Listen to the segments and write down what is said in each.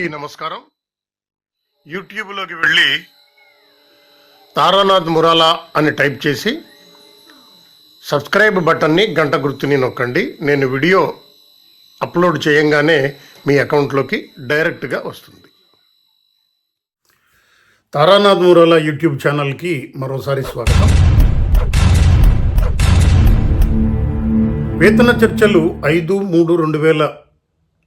అందరికీ నమస్కారం. యూట్యూబ్లోకి వెళ్ళి తారానాథ్ మురాలా అని టైప్ చేసి సబ్స్క్రైబ్ బటన్ని గంట గుర్తుని నొక్కండి. నేను వీడియో అప్లోడ్ చేయంగానే మీ అకౌంట్లోకి డైరెక్ట్గా వస్తుంది. తారానాథ్ మురాలా యూట్యూబ్ ఛానల్కి మరోసారి స్వాగతం. వేతన చర్చలు ఐదు మూడు రెండు వేల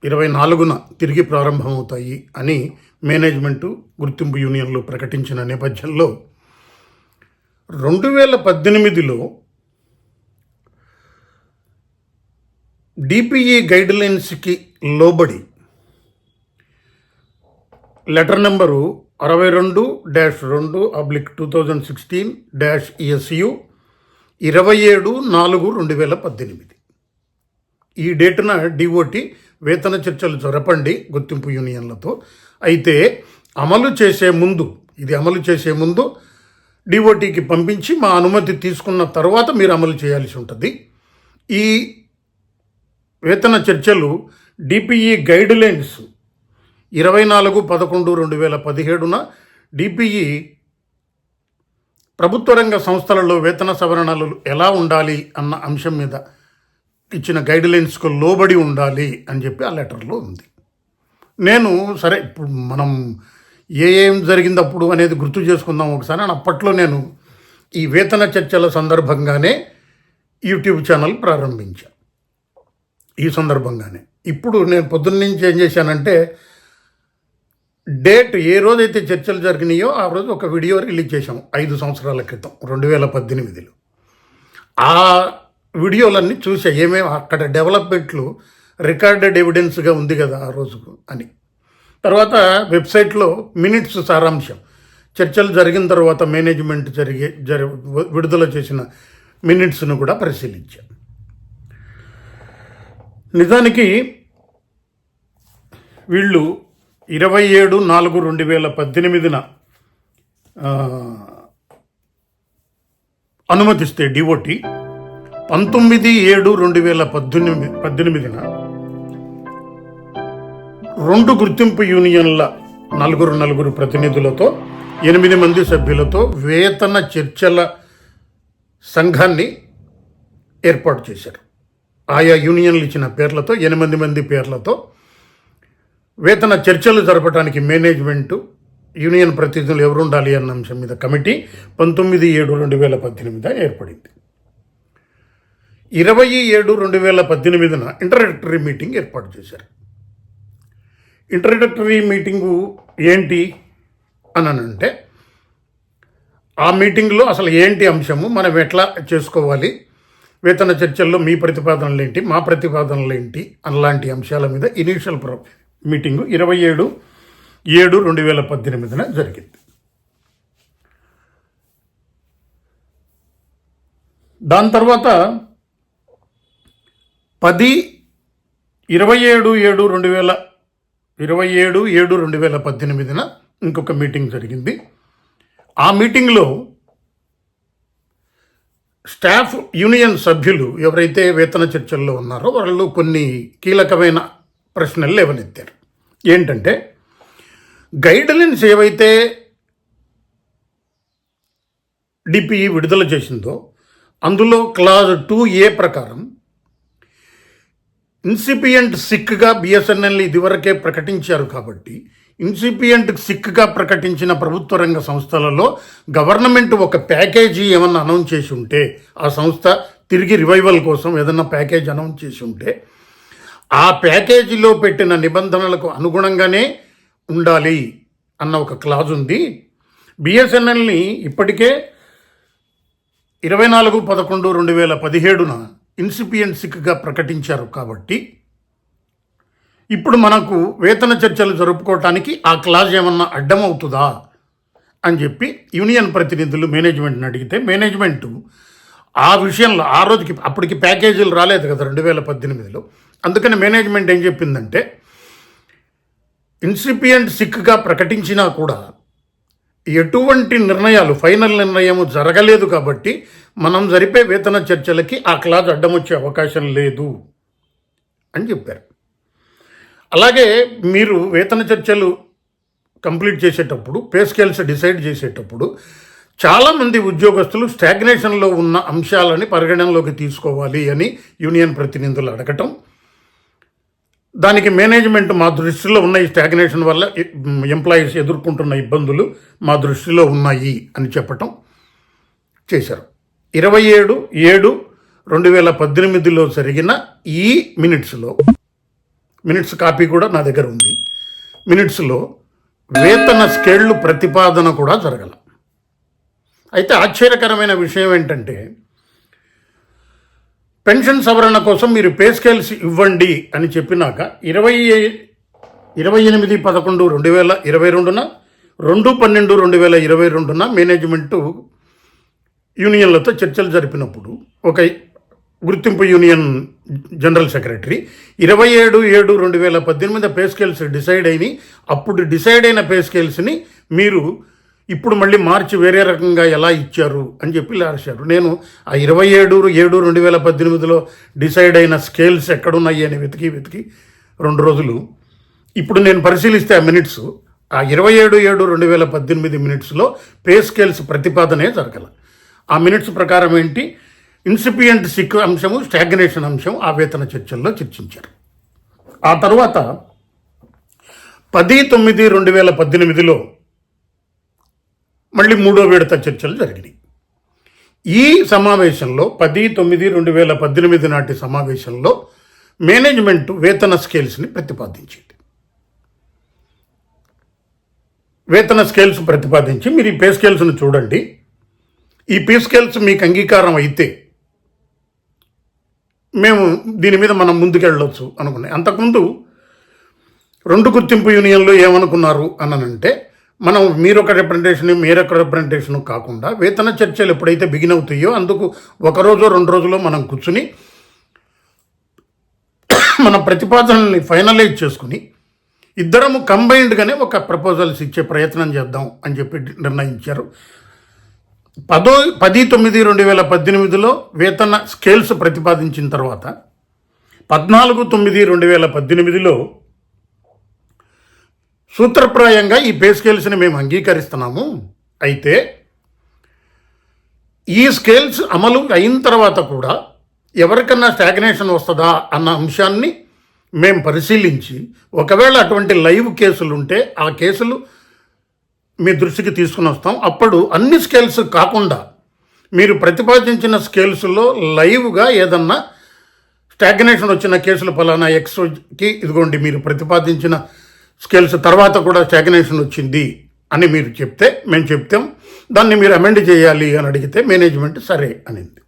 ఇరవై నాలుగున తిరిగి ప్రారంభమవుతాయి అని మేనేజ్మెంటు గుర్తింపు యూనియన్లు ప్రకటించిన నేపథ్యంలో రెండు వేల పద్దెనిమిదిలో డిపిఈ గైడ్లైన్స్కి లోబడి లెటర్ నెంబరు అరవై రెండు డాష్ రెండు oblique two thousand sixteen dash SU ఇరవై ఏడు నాలుగు రెండు వేల పద్దెనిమిది. ఈ డేటున డిఓటి వేతన చర్చలు జరపండి గుర్తింపు యూనియన్లతో. అయితే అమలు చేసే ముందు ఇది అమలు చేసే ముందు డిఓటీకి పంపించి మా అనుమతి తీసుకున్న తర్వాత మీరు అమలు చేయాల్సి ఉంటుంది. ఈ వేతన చర్చలు డిపిఈ గైడ్ లైన్స్ ఇరవై నాలుగు పదకొండు రెండు వేల పదిహేడున డిపిఈ ప్రభుత్వ రంగ సంస్థలలో వేతన సవరణలు ఎలా ఉండాలి అన్న అంశం మీద ఇచ్చిన గైడ్ లైన్స్కు లోబడి ఉండాలి అని చెప్పి ఆ లెటర్లో ఉంది. నేను సరే ఇప్పుడు మనం ఏ ఏం జరిగిందప్పుడు అనేది గుర్తు చేసుకుందాం ఒకసారి అని అప్పట్లో నేను ఈ వేతన చర్చల సందర్భంగానే యూట్యూబ్ ఛానల్ ప్రారంభించాను ఈ సందర్భంగానే. ఇప్పుడు నేను పొద్దున్న నుంచి ఏం చేశానంటే డేట్ ఏ రోజైతే చర్చలు జరిగినాయో ఆ రోజు ఒక వీడియో రిలీజ్ చేశాం ఐదు సంవత్సరాల క్రితం రెండు వేల పద్దెనిమిదిలో. ఆ వీడియోలన్నీ చూసా ఏమేమి అక్కడ డెవలప్మెంట్లు రికార్డెడ్ ఎవిడెన్స్గా ఉంది కదా ఆ రోజుకు అని. తర్వాత వెబ్సైట్లో మినిట్స్ సారాంశం. చర్చలు జరిగిన తర్వాత మేనేజ్మెంట్ జరిగే జరి విడుదల చేసిన మినిట్స్ను కూడా పరిశీలించాం. నిజానికి వీళ్ళు ఇరవై ఏడు నాలుగు రెండు వేల పద్దెనిమిదిన అనుమతిస్తే డిఓటి పంతొమ్మిది ఏడు రెండు వేల పద్దెనిమిది పద్దెనిమిదిన రెండు గుర్తింపు యూనియన్ల నలుగురు నలుగురు ప్రతినిధులతో ఎనిమిది మంది సభ్యులతో వేతన చర్చల సంఘాన్ని ఏర్పాటు చేశారు. ఆయా యూనియన్లు ఇచ్చిన పేర్లతో ఎనిమిది మంది పేర్లతో వేతన చర్చలు జరపడానికి మేనేజ్మెంటు యూనియన్ ప్రతినిధులు ఎవరు ఉండాలి అన్న అంశం మీద కమిటీ పంతొమ్మిది ఏడు రెండు వేల పద్దెనిమిది ఏర్పడింది. ఇరవై ఏడు రెండు వేల పద్దెనిమిదిన ఇంటర్డక్టరీ మీటింగ్ ఏర్పాటు చేశారు. ఇంట్రడక్టరీ మీటింగు ఏంటి అని అంటే ఆ మీటింగ్లో అసలు ఏంటి అంశము మనం ఎట్లా చేసుకోవాలి వేతన చర్చల్లో మీ ప్రతిపాదనలు ఏంటి మా ప్రతిపాదనలు ఏంటి అలాంటి అంశాల మీద ఇనీషియల్ ప్రో మీటింగు ఇరవై ఏడు ఏడు రెండు వేల పద్దెనిమిదిన జరిగింది. దాని తర్వాత పది ఇరవై ఏడు ఏడు రెండు వేల ఇరవై ఏడు ఏడు రెండు వేల పద్దెనిమిదిన ఇంకొక మీటింగ్ జరిగింది. ఆ మీటింగ్లో స్టాఫ్ యూనియన్ సభ్యులు ఎవరైతే వేతన చర్చల్లో ఉన్నారో వాళ్ళు కొన్ని కీలకమైన ప్రశ్నలు లేవనెత్తారు. ఏంటంటే గైడ్లైన్స్ ఏవైతే డిపిఈ విడుదల చేసిందో అందులో క్లాజ్ టూ ఏ ప్రకారం ఇన్సిపియంట్ సిక్గా బిఎస్ఎన్ఎల్ ఇదివరకే ప్రకటించారు కాబట్టి ఇన్సిపియంట్ సిక్గా ప్రకటించిన ప్రభుత్వ రంగ సంస్థలలో గవర్నమెంట్ ఒక ప్యాకేజీ ఏమన్నా అనౌన్స్ చేసి ఉంటే ఆ సంస్థ తిరిగి రివైవల్ కోసం ఏదన్నా ప్యాకేజ్ అనౌన్స్ చేసి ఉంటే ఆ ప్యాకేజీలో పెట్టిన నిబంధనలకు అనుగుణంగానే ఉండాలి అన్న ఒక క్లాజ్ ఉంది. బిఎస్ఎన్ఎల్ని ఇప్పటికే ఇరవై నాలుగు పదకొండు రెండు వేల పదిహేడున ఇన్సిపియంట్ సిక్గా ప్రకటించారు కాబట్టి ఇప్పుడు మనకు వేతన చర్చలు జరుపుకోవటానికి ఆ క్లాజ్ ఏమన్నా అడ్డం అవుతుందా అని చెప్పి యూనియన్ ప్రతినిధులు మేనేజ్మెంట్ని అడిగితే మేనేజ్మెంటు ఆ విషయంలో ఆ రోజుకి అప్పటికి ప్యాకేజీలు రాలేదు కదా రెండు వేల పద్దెనిమిదిలో. అందుకని మేనేజ్మెంట్ ఏం చెప్పిందంటే ఇన్సిపియంట్ సిక్గా ప్రకటించినా కూడా ఎటువంటి నిర్ణయాలు ఫైనల్ నిర్ణయం జరగలేదు కాబట్టి మనం జరిపే వేతన చర్చలకి ఆ క్లాజ్ అడ్డమొచ్చే అవకాశం లేదు అని చెప్పారు. అలాగే మీరు వేతన చర్చలు కంప్లీట్ చేసేటప్పుడు పే స్కేల్స్ డిసైడ్ చేసేటప్పుడు చాలామంది ఉద్యోగస్తులు స్టాగ్నేషన్లో ఉన్న అంశాలని పరిగణనలోకి తీసుకోవాలి అని యూనియన్ ప్రతినిధులు అడగటం దానికి మేనేజ్మెంట్ మా దృష్టిలో ఉన్న ఈ స్టాగ్నేషన్ వల్ల ఎంప్లాయీస్ ఎదుర్కొంటున్న ఇబ్బందులు మా దృష్టిలో ఉన్నాయి అని చెప్పటం చేశారు. ఇరవై ఏడు ఏడు రెండు వేల పద్దెనిమిదిలో జరిగిన ఈ మినిట్స్లో మినిట్స్ కాపీ కూడా నా దగ్గర ఉంది. మినిట్స్లో వేతన స్కేళ్ళు ప్రతిపాదన కూడా జరగల. అయితే ఆశ్చర్యకరమైన విషయం ఏంటంటే పెన్షన్ సవరణ కోసం మీరు పే స్కేల్స్ ఇవ్వండి అని చెప్పినాక ఇరవై ఇరవై ఎనిమిది పదకొండు రెండు వేల ఇరవై రెండున రెండు పన్నెండు రెండు వేల ఇరవై రెండున మేనేజ్మెంటు యూనియన్లతో చర్చలు జరిపినప్పుడు ఒక గుర్తింపు యూనియన్ జనరల్ సెక్రటరీ ఇరవై ఏడు ఏడు రెండు వేల పద్దెనిమిది పే స్కేల్స్ డిసైడ్ అయినాయి అప్పుడు డిసైడ్ అయిన పే స్కేల్స్ని మీరు ఇప్పుడు మళ్ళీ మార్చి వేరే రకంగా ఎలా ఇచ్చారు అని చెప్పి రాశారు. నేను ఆ ఇరవై ఏడు ఏడు రెండు వేల పద్దెనిమిదిలో డిసైడ్ అయిన స్కేల్స్ ఎక్కడున్నాయి అని వెతికి వెతికి రెండు రోజులు. ఇప్పుడు నేను పరిశీలిస్తే ఆ మినిట్స్ ఆ ఇరవై ఏడు ఏడు రెండు వేల పద్దెనిమిది మినిట్స్లో పే స్కేల్స్ ప్రతిపాదనే జరగల. ఆ మినిట్స్ ప్రకారం ఏంటి? ఇన్సిపియంట్ సిక్ అంశము స్టాగ్నేషన్ అంశం ఆ వేతన చర్చల్లో చర్చించారు. ఆ తర్వాత పది తొమ్మిది రెండు వేల పద్దెనిమిదిలో మళ్ళీ మూడో విడత చర్చలు జరిగినాయి. ఈ సమావేశంలో పది తొమ్మిది రెండు వేల పద్దెనిమిది నాటి సమావేశంలో మేనేజ్మెంట్ వేతన స్కేల్స్ని ప్రతిపాదించింది. వేతన స్కేల్స్ ప్రతిపాదించి మీరు ఈ పే స్కేల్స్ను చూడండి. ఈ పే స్కేల్స్ మీకు అంగీకారం అయితే మేము దీని మీద మనం ముందుకెళ్ళొచ్చు అనుకున్నాయి అంతకుముందు రెండు గుర్తింపు యూనియన్లు ఏమనుకున్నారు అనంటే మనం మీరొక రిప్రజెంటేషన్ మీరొక రిప్రజెంటేషన్ కాకుండా వేతన చర్చలు ఎప్పుడైతే బిగిన్ అవుతాయో అందుకు ఒక రోజు రెండు రోజుల్లో మనం కూర్చుని మన ప్రతిపాదనల్ని ఫైనలైజ్ చేసుకుని ఇద్దరము కంబైన్డ్గానే ఒక ప్రపోజల్స్ ఇచ్చే ప్రయత్నం చేద్దాం అని చెప్పి నిర్ణయించారు. పదో పది తొమ్మిది రెండు వేల పద్దెనిమిదిలో వేతన స్కేల్స్ ప్రతిపాదించిన తర్వాత పద్నాలుగు తొమ్మిది రెండు వేల పద్దెనిమిదిలో సూత్రప్రాయంగా ఈ పే స్కేల్స్ని మేము అంగీకరిస్తున్నాము. అయితే ఈ స్కేల్స్ అమలు అయిన తర్వాత కూడా ఎవరికన్నా స్టాగ్నేషన్ వస్తుందా అన్న అంశాన్ని మేము పరిశీలించి ఒకవేళ అటువంటి లైవ్ కేసులు ఉంటే ఆ కేసులు మీ దృష్టికి తీసుకుని వస్తాం. అప్పుడు అన్ని స్కేల్స్ కాకుండా మీరు ప్రతిపాదించిన స్కేల్స్లో లైవ్గా ఏదన్నా స్టాగ్నేషన్ వచ్చిన కేసులు ఫలానా ఎక్స్కి ఇదిగోండి మీరు ప్రతిపాదించిన స్కేల్స్ తర్వాత కూడా స్టాగ్నేషన్ వచ్చింది అని మీరు చెప్తే మేము చెప్తాం. దాన్ని మీరు అమెండ్ చేయాలి అని అడిగితే మేనేజ్మెంట్ సరే అనింది.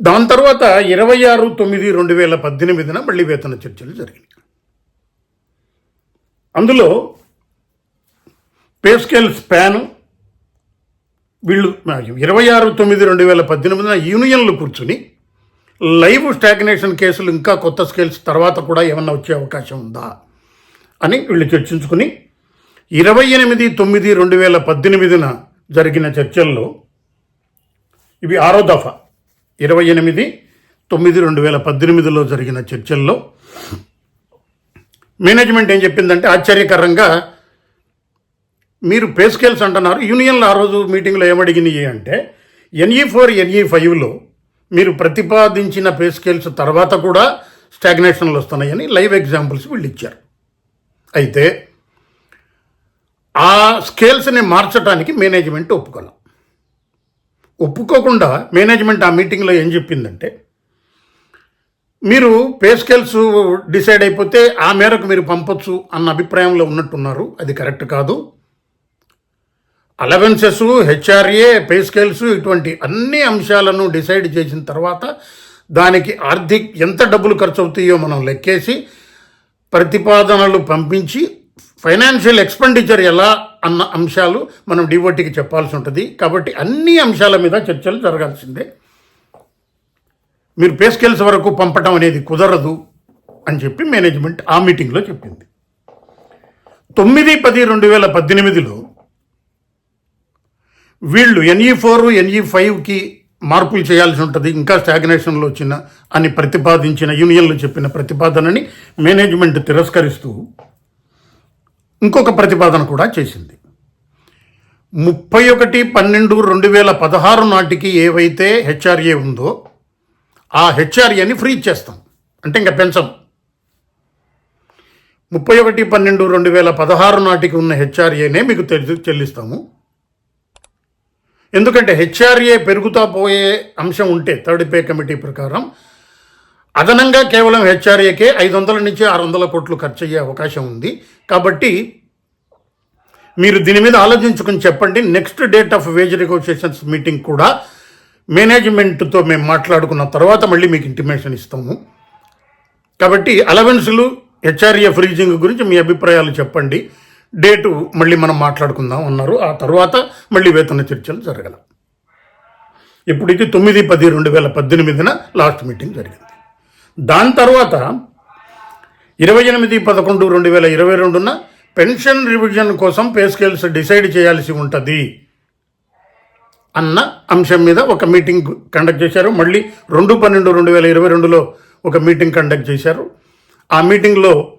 దాని తర్వాత ఇరవై ఆరు తొమ్మిది రెండు వేల పద్దెనిమిదిన మళ్ళీ వేతన చర్చలు జరిగినాయి. అందులో పే స్కేల్ స్పాను వీళ్ళు ఇరవై ఆరు తొమ్మిది రెండు వేల పద్దెనిమిదిన యూనియన్లు కూర్చుని లైవ్ స్టాగ్నేషన్ కేసులు ఇంకా కొత్త స్కేల్స్ తర్వాత కూడా ఏమన్నా వచ్చే అవకాశం ఉందా అని వీళ్ళు చర్చించుకుని ఇరవై ఎనిమిది తొమ్మిది రెండు వేల పద్దెనిమిదిన జరిగిన చర్చల్లో ఇవి ఆరో దఫా. ఇరవై ఎనిమిది తొమ్మిది రెండు వేల పద్దెనిమిదిలో జరిగిన చర్చల్లో మేనేజ్మెంట్ ఏం చెప్పిందంటే ఆశ్చర్యకరంగా మీరు పే స్కేల్స్ అంటున్నారు. యూనియన్లు ఆ రోజు మీటింగ్లో ఏమడిగినాయి అంటే ఎన్ఈ ఫోర్ ఎన్ఈ ఫైవ్లో మీరు ప్రతిపాదించిన పే స్కేల్స్ తర్వాత కూడా స్టాగ్నేషన్లు వస్తున్నాయని లైవ్ ఎగ్జాంపుల్స్ వీళ్ళు ఇచ్చారు. అయితే ఆ స్కేల్స్ని మార్చడానికి మేనేజ్మెంట్ ఒప్పుకోలేం ఒప్పుకోకుండా మేనేజ్మెంట్ ఆ మీటింగ్లో ఏం చెప్పిందంటే మీరు పే స్కేల్స్ డిసైడ్ అయిపోతే ఆ మేరకు మీరు పంపొచ్చు అన్న అభిప్రాయంలో ఉన్నట్టున్నారు. అది కరెక్ట్ కాదు. అలవెన్సెస్ హెచ్ఆర్ఏ పే స్కేల్స్ ఇటువంటి అన్ని అంశాలను డిసైడ్ చేసిన తర్వాత దానికి ఆర్థిక ఎంత డబ్బులు ఖర్చు అవుతాయో మనం లెక్కేసి ప్రతిపాదనలు పంపించి ఫైనాన్షియల్ ఎక్స్పెండిచర్ ఎలా అన్న అంశాలు మనం డివోటీకి చెప్పాల్సి ఉంటుంది. కాబట్టి అన్ని అంశాల మీద చర్చలు జరగాల్సిందే. మీరు పే స్కేల్స్ వరకు పంపటం అనేది కుదరదు అని చెప్పి మేనేజ్మెంట్ ఆ మీటింగ్లో చెప్పింది. తొమ్మిది పది రెండు వేల పద్దెనిమిదిలో వీళ్ళు ఎన్ఈ ఫోర్ ఎన్ఈ ఫైవ్కి మార్పులు చేయాల్సి ఉంటుంది. ఇంకా స్టాగ్నేషన్లో వచ్చిన అని ప్రతిపాదించిన యూనియన్లు చెప్పిన ప్రతిపాదనని మేనేజ్మెంట్ తిరస్కరిస్తూ ఇంకొక ప్రతిపాదన కూడా చేసింది. ముప్పై ఒకటి పన్నెండు రెండు వేల పదహారు నాటికి ఏవైతే హెచ్ఆర్ఏ ఉందో ఆ హెచ్ఆర్ఏని ఫ్రీ చేస్తాం. అంటే ఇంకా పెంచం. ముప్పై ఒకటి పన్నెండు రెండు వేల పదహారు నాటికి ఉన్న హెచ్ఆర్ఏనే మీకు తెలి చెల్లిస్తాము. ఎందుకంటే హెచ్ఆర్ఏ పెరుగుతా పోయే అంశం ఉంటే థర్డ్ పే కమిటీ ప్రకారం అదనంగా కేవలం హెచ్ఆర్ఏకే ఐదు వందల నుంచి ఆరు వందల కోట్లు ఖర్చు అయ్యే అవకాశం ఉంది. కాబట్టి మీరు దీని మీద ఆలోచించుకుని చెప్పండి. Next date of wage negotiations meeting కూడా మేనేజ్మెంట్తో మేము మాట్లాడుకున్న తర్వాత మళ్ళీ మీకు ఇంటిమేషన్ ఇస్తాము. కాబట్టి అలవెన్సులు హెచ్ఆర్ఏ ఫ్రీజింగ్ గురించి మీ అభిప్రాయాలు చెప్పండి. డేటు మళ్ళీ మనం మాట్లాడుకుందాం అన్నారు. ఆ తర్వాత మళ్ళీ వేతన చర్చలు జరగల. ఇప్పటికి తొమ్మిది పది రెండు వేల పద్దెనిమిదిన లాస్ట్ మీటింగ్ జరిగింది. దాని తర్వాత ఇరవై ఎనిమిది పదకొండు రెండు వేల ఇరవై రెండున పెన్షన్ రివిజన్ కోసం పే స్కేల్స్ డిసైడ్ చేయాల్సి ఉంటుంది అన్న అంశం మీద ఒక మీటింగ్ కండక్ట్ చేశారు. మళ్ళీ రెండు పన్నెండు రెండు వేల ఇరవై రెండులో ఒక మీటింగ్ కండక్ట్ చేశారు. ఆ మీటింగ్లో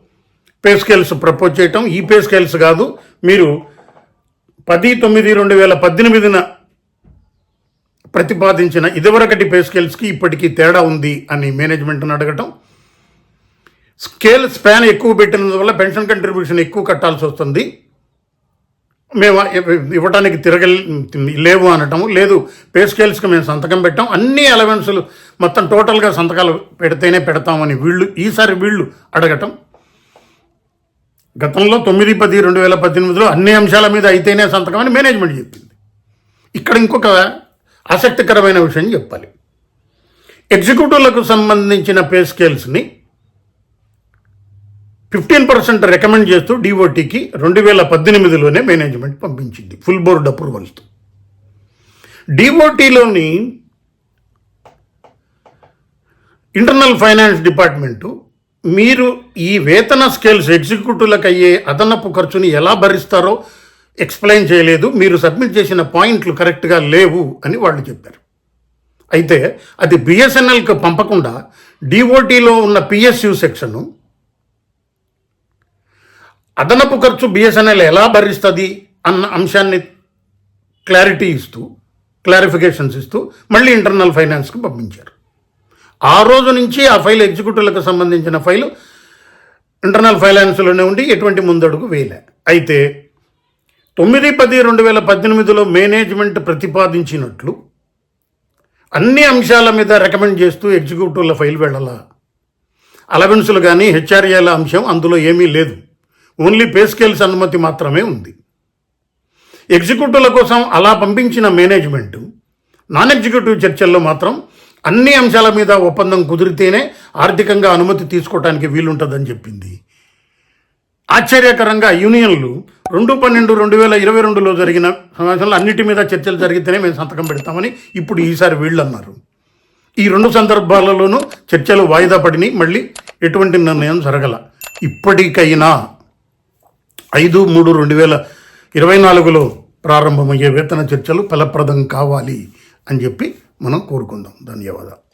పే స్కేల్స్ ప్రపోజ్ చేయటం ఈ పే స్కేల్స్ కాదు. మీరు పది తొమ్మిది రెండు వేల పద్దెనిమిదిన ప్రతిపాదించిన ఇదివరకటి పే స్కేల్స్కి ఇప్పటికీ తేడా ఉంది అని మేనేజ్మెంట్ని అడగటం. స్కేల్ స్పాన్ ఎక్కువ పెట్టినందువల్ల పెన్షన్ కంట్రిబ్యూషన్ ఎక్కువ కట్టాల్సి వస్తుంది. మేము ఇవ్వడానికి తిరగ లేవు అనటము. లేదు పే స్కేల్స్కి మేము సంతకం పెట్టాం. అన్ని అలవెన్సులు మొత్తం టోటల్గా సంతకాలు పెడితేనే పెడతామని వీళ్ళు ఈసారి వీళ్ళు అడగటం. గతంలో తొమ్మిది పది రెండు వేల పద్దెనిమిదిలో అన్ని అంశాల మీద అయితేనే సంతకం అని మేనేజ్మెంట్ చెప్పింది. ఇక్కడ ఇంకొక ఆసక్తికరమైన విషయం చెప్పాలి. ఎగ్జిక్యూటివ్లకు సంబంధించిన పే స్కేల్స్ని ఫిఫ్టీన్ పర్సెంట్ రికమెండ్ చేస్తూ డిఓటీకి రెండు వేల పద్దెనిమిదిలోనే మేనేజ్మెంట్ పంపించింది ఫుల్ బోర్డ్ అప్రూవల్స్తో. డిఓటీలోని ఇంటర్నల్ ఫైనాన్స్ డిపార్ట్మెంటు మీరు ఈ వేతన స్కేల్స్ ఎగ్జిక్యూటివ్లకు అయ్యే అదనపు ఖర్చుని ఎలా భరిస్తారో ఎక్స్ప్లెయిన్ చేయలేదు. మీరు సబ్మిట్ చేసిన పాయింట్లు కరెక్ట్గా లేవు అని వాళ్ళు చెప్పారు. అయితే అది బిఎస్ఎన్ఎల్కి పంపకుండా డిఓటీలో ఉన్న పిఎస్యు సెక్షను అదనపు ఖర్చు బిఎస్ఎన్ఎల్ ఎలా భరిస్తుంది అన్న అంశాన్ని క్లారిటీ ఇస్తూ క్లారిఫికేషన్స్ ఇస్తూ మళ్ళీ ఇంటర్నల్ ఫైనాన్స్కి పంపించారు. ఆ రోజు నుంచి ఆ ఫైల్ ఎగ్జిక్యూటివ్లకు సంబంధించిన ఫైలు ఇంటర్నల్ ఫైనాన్స్లోనే ఉండి ఎటువంటి ముందడుగు వేయలే. అయితే తొమ్మిది పది రెండు వేల పద్దెనిమిదిలో మేనేజ్మెంట్ ప్రతిపాదించినట్లు అన్ని అంశాల మీద రికమెండ్ చేస్తూ ఎగ్జిక్యూటివ్ల ఫైల్ వెళ్ళాలా. అలవెన్సులు కానీ హెచ్ఆర్ఏల అంశం అందులో ఏమీ లేదు. ఓన్లీ పే స్కేల్స్ అనుమతి మాత్రమే ఉంది. ఎగ్జిక్యూటివ్ల కోసం అలా పంపించిన మేనేజ్మెంట్ నాన్ ఎగ్జిక్యూటివ్ చర్చల్లో మాత్రం అన్ని అంశాల మీద ఒప్పందం కుదిరితేనే ఆర్థికంగా అనుమతి తీసుకోవడానికి వీలుంటుందని చెప్పింది. ఆశ్చర్యకరంగా యూనియన్లు రెండు పన్నెండు రెండు వేల ఇరవై రెండులో జరిగిన సమావేశంలో అన్నిటి మీద చర్చలు జరిగితేనే మేము సంతకం పెడతామని ఇప్పుడు ఈసారి వీళ్ళు అన్నారు ఈ రెండు సందర్భాలలోనూ చర్చలు వాయిదా పడినాయి. మళ్ళీ ఎటువంటి నిర్ణయం జరగల. ఇప్పటికైనా ఐదు మూడు రెండు వేల ఇరవై నాలుగులో ప్రారంభమయ్యే వేతన చర్చలు ఫలప్రదం కావాలి అని చెప్పి మనం కోరుకుందాం. ధన్యవాదాలు.